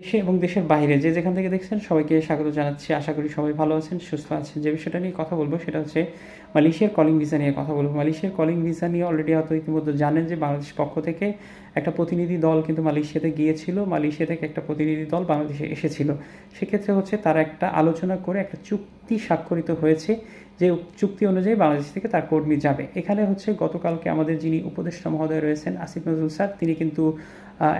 দেশে এবং দেশের বাইরে। যে যেখান থেকে দেখছেন, সবাইকে স্বাগত জানাচ্ছি। আশা করি সবাই ভালো আছেন, সুস্থ আছেন। যে বিষয়টা নিয়ে কথা বলব, সেটা হচ্ছে মালয়েশিয়ার কলিং ভিসা নিয়ে কথা বলব। মালয়েশিয়ার কলিং ভিসা নিয়ে অলরেডি হয়তো ইতিমধ্যে জানেন যে বাংলাদেশ পক্ষ থেকে একটা প্রতিনিধি দল কিন্তু মালয়েশিয়াতে গিয়েছিল। মালয়েশিয়া থেকে একটা প্রতিনিধি দল বাংলাদেশে এসেছিল। সেক্ষেত্রে হচ্ছে তারা একটা আলোচনা করে, একটা চুক্তি স্বাক্ষরিত হয়েছে। যে চুক্তি অনুযায়ী বাংলাদেশ থেকে তার কর্মী যাবে। এখানে হচ্ছে গতকালকে আমাদের যিনি উপদেষ্টা মহোদয় রয়েছেন, আসিফ নজরুল স্যার, তিনি কিন্তু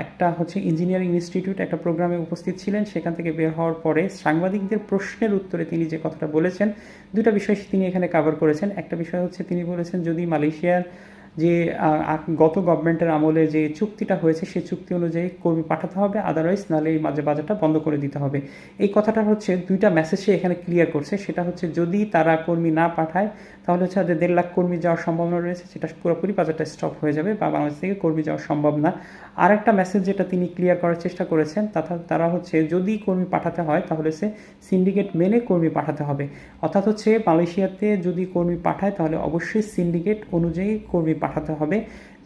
একটা হচ্ছে ইঞ্জিনিয়ারিং ইনস্টিটিউট একটা প্রোগ্রামে উপস্থিত ছিলেন। সেখান থেকে বের হওয়ার পরে সাংবাদিকদের প্রশ্নের উত্তরে তিনি যে কথাটা বলেছেন, দুটা বিষয় তিনি এখানে কাভার করেছেন। একটা বিষয় হচ্ছে তিনি বলেছেন, যদি মালয়েশিয়ার যে গত গভর্নমেন্টের আমলে যে চুক্তিটা হয়েছে, সেই চুক্তি অনুযায়ী কর্মী পাঠাতে হবে আদারওয়াইজ নাহলে এই মাঝে বাজারটা বন্ধ করে দিতে হবে। এই কথাটা হচ্ছে দুইটা মেসেজ সে এখানে ক্লিয়ার করছে। সেটা হচ্ছে যদি তারা কর্মী না পাঠায়, তাহলে হচ্ছে তাদের দেড় লাখ কর্মী যাওয়ার সম্ভাবনা রয়েছে, সেটা পুরোপুরি বাজারটা স্টপ হয়ে যাবে বা বাংলাদেশ থেকে কর্মী যাওয়া সম্ভব না। আর একটা মেসেজ যেটা তিনি ক্লিয়ার করার চেষ্টা করেছেন তারা হচ্ছে যদি কর্মী পাঠাতে হয়, তাহলে সে সিন্ডিকেট মেনে কর্মী পাঠাতে হবে। অর্থাৎ হচ্ছে মালয়েশিয়াতে যদি কর্মী পাঠায়, তাহলে অবশ্যই সিন্ডিকেট অনুযায়ী কর্মী পাঠাতে হবে।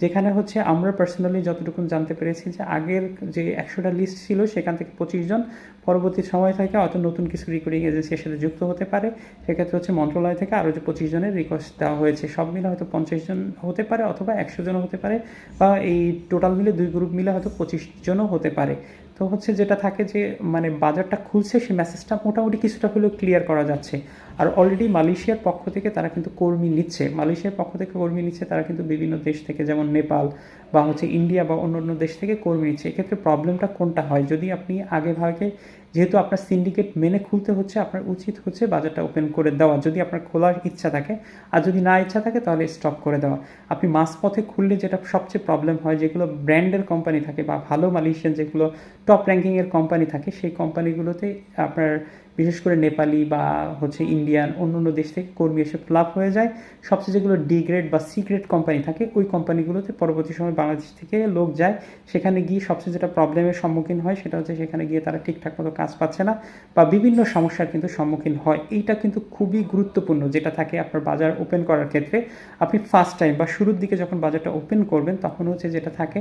যেখানে হচ্ছে আমরা পার্সোনালি যতটুকু জানতে পেরেছি যে আগের যে একশোটা লিস্ট ছিল, সেখান থেকে পঁচিশ জন পরবর্তী সময় থেকে হয়তো নতুন কিছু রিক্রুটিং এজেন্সির সাথে যুক্ত হতে পারে। সেক্ষেত্রে হচ্ছে মন্ত্রণালয় থেকে আরও যে পঁচিশ জনের রিকোয়েস্ট দেওয়া হয়েছে, সব মিলে হয়তো পঞ্চাশ জন হতে পারে অথবা একশো জন হতে পারে বা এই টোটাল মিলে দুই গ্রুপ মিলে হয়তো পঁচিশ জনও হতে পারে। তো হচ্ছে যেটা থাকে যে মানে বাজারটা খুলছে সেই মেসেজটা মোটামুটি কিছুটা হলেও ক্লিয়ার করা যাচ্ছে। আর অলরেডি মালয়েশিয়ার পক্ষ থেকে তারা কিন্তু কর্মী নিচ্ছে। মালয়েশিয়ার পক্ষ থেকে কর্মী নিচ্ছে তারা কিন্তু বিভিন্ন দেশ থেকে, যেমন নেপাল বা হচ্ছে ইন্ডিয়া বা অন্য অন্য দেশ থেকে কর্মী নিচ্ছে। এক্ষেত্রে প্রবলেমটা কোনটা হয়? যদি আপনি আগে ভাগে যেহেতু আপনার সিন্ডিকেট মেনে খুলতে হচ্ছে, আপনার উচিত হচ্ছে বাজারটা ওপেন করে দেওয়া। যদি আপনার খোলার ইচ্ছা থাকে, আর যদি না ইচ্ছা থাকে, তাহলে স্টপ করে দেওয়া। আপনি মাঝপথে খুললে যেটা সবচেয়ে প্রবলেম হয়, যেগুলো ব্র্যান্ডের কোম্পানি থাকে বা ভালো মালয়েশিয়ান যেগুলো টপ র্যাঙ্কিংয়ের কোম্পানি থাকে, সেই কোম্পানিগুলোতে আপনার বিশেষ করে নেপালি বা হচ্ছে ইন্ডিয়ান অন্য অন্য দেশ থেকে কর্মী এসে ফ্লাপ হয়ে যায়। সবচেয়ে যেগুলো ডি গ্রেড বা সি গ্রেড কোম্পানি থাকে, ওই কোম্পানিগুলোতে পরবর্তী সময় বাংলাদেশ থেকে লোক যায়। সেখানে গিয়ে সবচেয়ে যেটা প্রবলেমের সম্মুখীন হয়, সেটা হচ্ছে সেখানে গিয়ে তারা ঠিকঠাক মতো কাজ পাচ্ছে না বা বিভিন্ন সমস্যার কিন্তু সম্মুখীন হয়। এইটা কিন্তু খুবই গুরুত্বপূর্ণ, যেটা থাকে আপনার বাজার ওপেন করার ক্ষেত্রে। আপনি ফার্স্ট টাইম বা শুরুর দিকে যখন বাজারটা ওপেন করবেন, তখন হচ্ছে যেটা থাকে,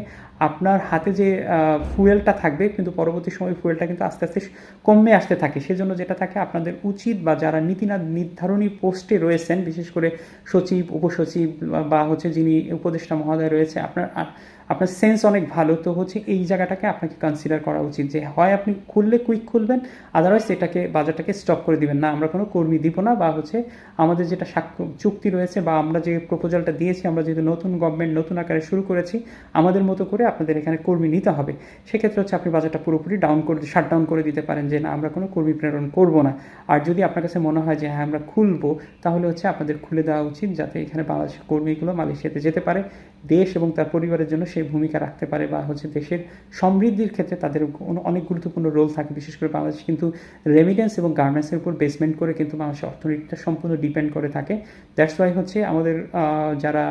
আপনার হাতে যে ফুয়েলটা থাকবে, কিন্তু পরবর্তী সময় ফুয়েলটা কিন্তু আস্তে আস্তে কমে আসতে থাকে। সেজন্য যেটা থাকে আপনাদের উচিত বা যারা নীতি নির্ধারণী পোস্টে রয়েছেন, বিশেষ করে সচিব, উপসচিব বা- হচ্ছে যিনি উপদেষ্টা মহোদয় রয়েছে, আপনার আপনার সেন্স অনেক ভালো। তো হচ্ছে এই জায়গাটাকে আপনাকে কনসিডার করা উচিত যে হয় আপনি খুললে কুইক খুলবেন আদারওয়াইজ এটাকে, বাজারটাকে স্টপ করে দিবেন। না, আমরা কোনো কর্মী দিব না বা হচ্ছে আমাদের যেটা চুক্তি রয়েছে বা আমরা যে প্রপোজালটা দিয়েছি, আমরা যেহেতু নতুন গভর্নমেন্ট নতুন আকারে শুরু করেছি, আমাদের মতো করে আপনাদের এখানে কর্মী নিতে হবে। সেক্ষেত্রে হচ্ছে আপনি বাজারটা পুরোপুরি ডাউন করে শাট ডাউন করে দিতে পারেন যে না, আমরা কোনো কর্মী প্রেরণ করব না। আর যদি আপনার কাছে মনে হয় যে হ্যাঁ আমরা খুলবো, তাহলে হচ্ছে আপনাদের খুলে দেওয়া উচিত যাতে এখানে বাংলাদেশের কর্মীগুলো মালয়েশিয়াতে যেতে পারে। দেশ এবং তার পরিবারের জন্য সেই ভূমিকা রাখতে পারে বা হচ্ছে দেশের সমৃদ্ধির ক্ষেত্রে তাদের অনেক গুরুত্বপূর্ণ রোল থাকে, বিশেষ করে বাংলাদেশ কিন্তু রেমিটেন্স এবং গার্মেন্টসের উপর বেসমেন্ট করে কিন্তু বাংলাদেশের অর্থনীতিটা সম্পূর্ণ ডিপেন্ড করে থাকে। দ্যাটস ওয়াই হচ্ছে আমাদের যারা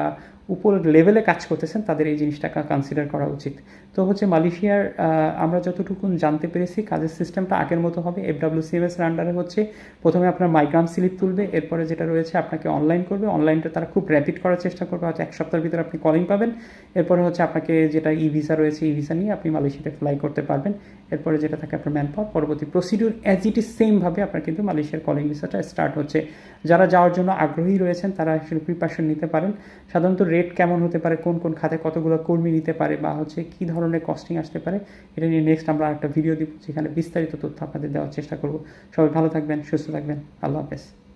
উপর লেভেলে কাজ করতেছেন, তাদের এই জিনিসটাকে কনসিডার করা উচিত। তো হচ্ছে মালয়েশিয়ার আমরা যতটুকু জানতে পেরেছি, কাজের সিস্টেমটা আগের মতো হবে। এফ ডাব্লিউ সিএমএস এর আন্ডারে হচ্ছে প্রথমে আপনার মাইগ্রাম স্লিপ তুলবে, এরপরে যেটা রয়েছে আপনাকে অনলাইন করবে। অনলাইনটা তারা খুব র্যাপিড করার চেষ্টা করবে। হয়তো এক সপ্তাহের ভিতরে আপনি কলিং পাবেন। এরপরে হচ্ছে আপনাকে যেটা ই ভিসা রয়েছে ই ভিসা নিয়ে আপনি মালয়েশিয়াতে ফ্লাই করতে পারবেন। এরপরে যেটা থাকে আপনার ম্যান পাওয়ার পরবর্তী প্রসিডিউর অ্যাজ ইট ইজ সেমভাবে আপনার কিন্তু মালয়েশিয়ার কলিং ভিসাটা স্টার্ট হচ্ছে। যারা যাওয়ার জন্য আগ্রহী রয়েছেন, তারা আসলে প্রিপারেশন নিতে পারেন। সাধারণত রেট কেমন হতে পারে, কোন কোন খাতে কতগুলো কর্মী নিতে পারে, বা হচ্ছে কী ধরনের কস্টিং আসতে পারে, এটা নিয়ে নেক্সট আমরা একটা ভিডিও দিব, যেখানে বিস্তারিত তথ্য আপনাদের দেওয়ার চেষ্টা করব। সবাই ভালো থাকবেন, সুস্থ থাকবেন। আল্লাহ হাফেজ।